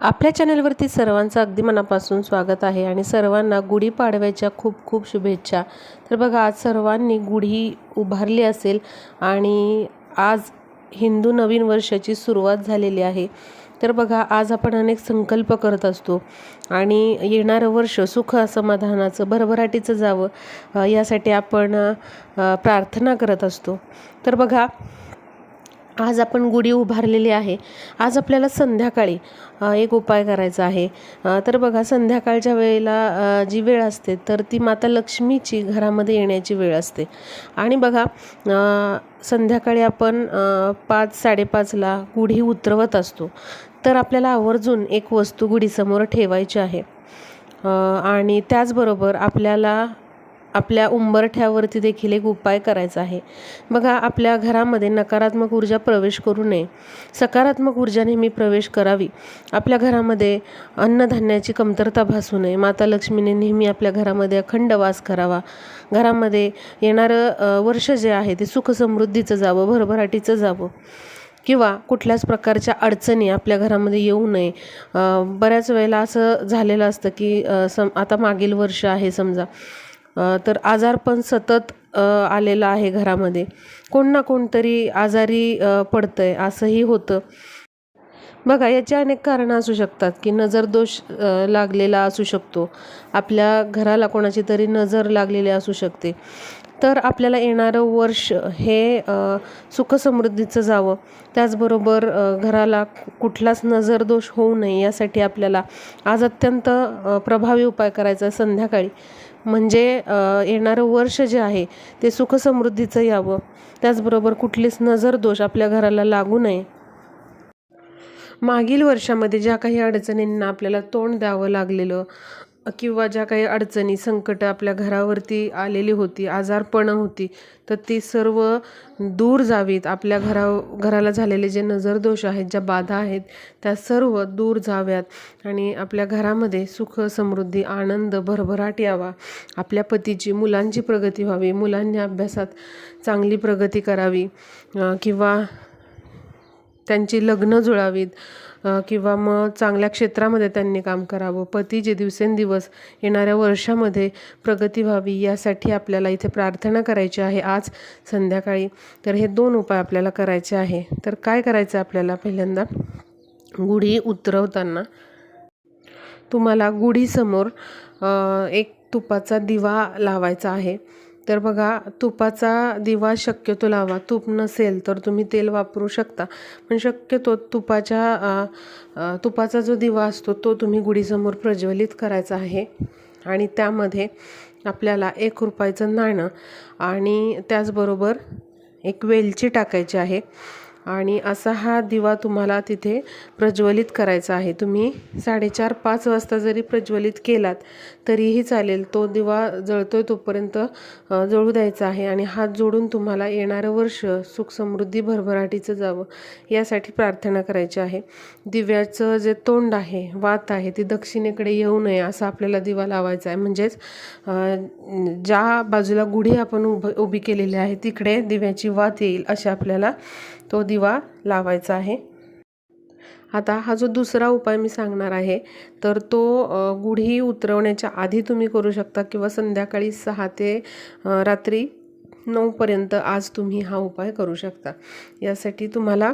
आपल्या चॅनलवरती सर्वांचं अगदी मनापासून स्वागत आहे आणि सर्वांना गुढीपाडव्याच्या खूप खूप शुभेच्छा. तर बघा आज सर्वांनी गुढी उभारली असेल आणि आज हिंदू नवीन वर्षाची सुरुवात झालेली आहे. तर बघा आज आपण अनेक संकल्प करत असतो आणि येणारं वर्ष सुख समाधानाचं भरभराटीचं जावं यासाठी आपण प्रार्थना करत असतो. तर बघा आज आपण गुढी उभारलेली आहे. आज आपल्याला संध्याकाळी एक उपाय करायचा आहे. तर बघा संध्याकाळच्या वेळेला जी वेळ असते तर ती माता लक्ष्मीची घरामध्ये येण्याची वेळ असते. आणि बघा संध्याकाळी आपण पाच साडेपाचला गुढी उतरवत असतो. तर आपल्याला आवर्जून एक वस्तू गुढीसमोर ठेवायची आहे. आणि त्याचबरोबर आपल्याला आपल्या उंबरठ्यावरती देखील एक उपाय करायचा आहे. बघा आपल्या घरामध्ये नकारात्मक ऊर्जा प्रवेश करू नये. सकारात्मक ऊर्जा नेहमी प्रवेश करावी. आपल्या घरामध्ये अन्नधान्याची कमतरता भासू नये. माता लक्ष्मीने नेहमी आपल्या घरामध्ये अखंड वास करावा. घरामध्ये येणारं वर्ष जे आहे ते सुखसमृद्धीचं जावं भरभराटीचं जावं. किंवा कुठल्याच प्रकारच्या अडचणी आपल्या घरामध्ये येऊ नये. बऱ्याच वेळेला असं झालेलं असतं की सम आता मागील वर्ष आहे समजा. तर आजार पण सतत आलेला आहे घरामध्ये. कोण ना कोणतरी आजारी पडतं आहे असंही होतं. बघा याची अनेक कारणं असू शकतात की नजर दोष लागलेला असू शकतो. आपल्या घराला कोणाची तरी नजर लागलेली असू शकते. तर आपल्याला येणारं वर्ष हे सुखसमृद्धीचं जावं. त्याचबरोबर घराला कुठलाच नजर दोष होऊ नये यासाठी आपल्याला आज अत्यंत प्रभावी उपाय करायचा आहे संध्याकाळी. म्हणजे येणारं वर्ष जे आहे ते सुखसमृद्धीचं यावं. त्याचबरोबर कुठलीच नजर दोष आपल्या घराला लागू नये. मागील वर्षामध्ये ज्या काही अडचणींना आपल्याला तोंड द्यावं लागलेलं किंवा ज्या काही अडचणी संकटं आपल्या घरावरती आलेली होती आजारपणं होती तर ती सर्व दूर जावीत. आपल्या घरा घराला झालेले जे नजरदोष आहेत ज्या बाधा आहेत त्या सर्व दूर जाव्यात आणि आपल्या घरामध्ये सुख समृद्धी आनंद भरभराट यावा. आपल्या पतीची मुलांची प्रगती व्हावी मुलांनी अभ्यासात चांगली प्रगती करावी किंवा त्यांची लग्न जुळावीत. किंवा मग चांगल्या क्षेत्रामध्ये त्यांनी काम करावं. पती जे दिवसेंदिवस येणाऱ्या वर्षामध्ये प्रगती व्हावी यासाठी आपल्याला इथे प्रार्थना करायची आहे आज संध्याकाळी. तर हे दोन उपाय आपल्याला करायचे आहे. तर काय करायचं आहे आपल्याला पहिल्यांदा? गुढी उतरवताना तुम्हाला गुढीसमोर एक तुपाचा दिवा लावायचा आहे. तर बघा तुपाचा दिवा शक्यतो लावा. तूप नसेल तर तुम्ही तेल वापरू शकता. पण शक्यतो तुपाच्या तुपाचा जो दिवा असतो तो तुम्ही गुढीसमोर प्रज्वलित करायचा आहे. आणि त्यामध्ये आपल्याला एक रुपयाचं नाणं आणि त्याचबरोबर एक वेलची टाकायची आहे. आणि असा हा दिवा तुम्हाला तिथे प्रज्वलित करायचा आहे. तुम्ही साडेचार पाच वाजता जरी प्रज्वलित केलात तरीही चालेल. तो दिवा जळतोय तोपर्यंत जळू द्यायचा आहे आणि हात जोडून तुम्हाला येणारं वर्ष सुख समृद्धी भरभराटीचं जावं यासाठी प्रार्थना करायची आहे. दिव्याचं जे तोंड आहे वात आहे ती दक्षिणेकडे येऊ नये असा आपल्याला दिवा लावायचा आहे. म्हणजेच ज्या बाजूला गुढी आपण उभ उभी केलेली आहे तिकडे दिव्याची वात येईल अशा आपल्याला तो दिवा लावायचा आहे. आता हा जो दुसरा उपाय मी सांगणार आहे तर तो गुढी उतरवण्याच्या आधी तुम्ही करू शकता किंवा संध्याकाळी सहा ते रात्री नऊपर्यंत आज तुम्ही हा उपाय करू शकता. यासाठी तुम्हाला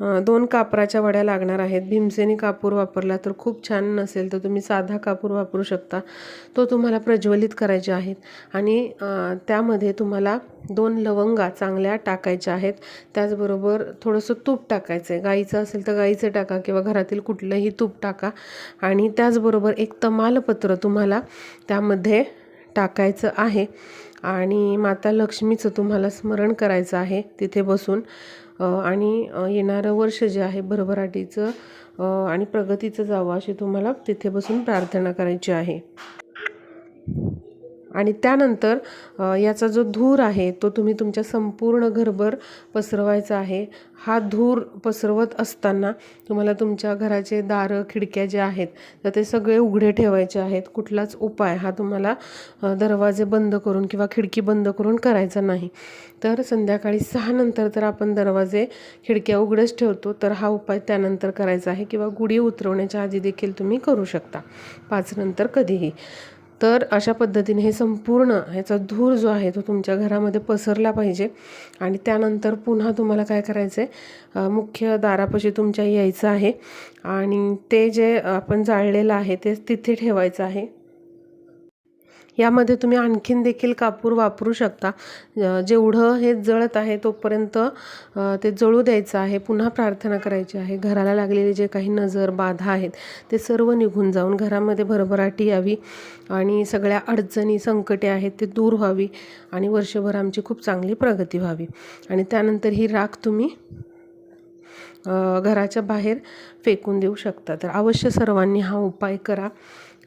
दोन कापराच्या वड्या लागणार आहेत. भीमसेनी कापूर वापरला तर खूप छान नसेल तर तुम्ही साधा कापूर वापरू शकता. तो तुम्हाला प्रज्वलित करायचे आहेत. आणि त्यामध्ये तुम्हाला दोन लवंगा चांगल्या टाकायच्या आहेत. त्याचबरोबर थोडंसं तूप टाकायचं आहे गाईचं असेल तर गाईचं टाका किंवा घरातील कुठलंही तूप टाका. आणि त्याचबरोबर एक तमालपत्र तुम्हाला त्यामध्ये टाकायचं आहे. आणि माता लक्ष्मीचं तुम्हाला स्मरण करायचं आहे. तिथे बसून आणि येणारं वर्ष जे आहे भरभराटीचं आणि प्रगतीचं जावं अशी तुम्हाला तिथे बसून प्रार्थना करायची आहे. आणि त्यानंतर याचा जो धूर आहे तो तुम्ही तुमच्या संपूर्ण घरभर पसरवायचा आहे. हा धूर पसरवत असताना तुम्हाला तुमच्या घराचे दारं खिडक्या ज्या आहेत तर ते सगळे उघडे ठेवायचे आहेत. कुठलाच उपाय हा तुम्हाला दरवाजे बंद करून किंवा खिडकी बंद करून करायचा नाही. तर संध्याकाळी सहानंतर तर आपण दरवाजे खिडक्या उघडच ठेवतो तर हा उपाय त्यानंतर करायचा आहे किंवा गुढी उतरवण्याच्या आधी देखील तुम्ही करू शकता. पाचनंतर कधीही. तर अशा पद्धतीने हे संपूर्ण ह्याचा धूर जो आहे तो तुमच्या घरामध्ये पसरला पाहिजे. आणि त्यानंतर पुन्हा तुम्हाला काय करायचं आहे मुख्य दारापाशी तुमच्या यायचं आहे. आणि ते जे आपण जाळलेलं आहे ते तिथे ठेवायचं आहे. यामध्ये तुम्ही आणखीन देखील कापूर वापरू शकता. जेवढं हे जळत आहे तोपर्यंत ते जळू द्यायचं आहे. पुन्हा प्रार्थना करायची आहे. घराला लागलेले जे काही नजर बाधा आहेत ते सर्व निघून जाऊन घरामध्ये भरभराटी यावी आणि सगळ्या अडचणी संकटे आहेत ते दूर व्हावी आणि वर्षभर आमची खूप चांगली प्रगती व्हावी. आणि त्यानंतर ही राख तुम्ही घराच्या बाहेर फेकून देऊ शकता. तर अवश्य सर्वांनी हा उपाय करा.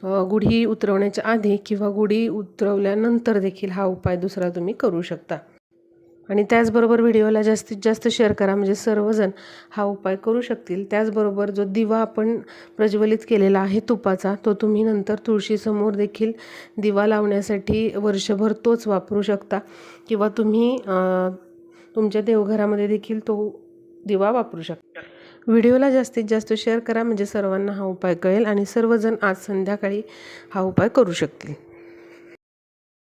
गुढी उतरवण्याच्या आधी किंवा गुढी उतरवल्यानंतर देखील हा उपाय दुसरा तुम्ही करू शकता. आणि त्याचबरोबर व्हिडिओला जास्तीत जास्त शेअर करा म्हणजे सर्वजण हा उपाय करू शकतील. त्याचबरोबर जो दिवा आपण प्रज्वलित केलेला आहे तुपाचा तो तुम्ही नंतर तुळशीसमोर देखील दिवा लावण्यासाठी वर्षभर तोच वापरू शकता. किंवा तुम्ही तुमच्या देवघरामध्ये देखील तो दिवा वापरू शकता. व्हिडिओला जास्तीत जास्त शेअर करा म्हणजे सर्वांना हा उपाय कळेल आणि सर्वजण आज संध्याकाळी हा उपाय करू शकतील.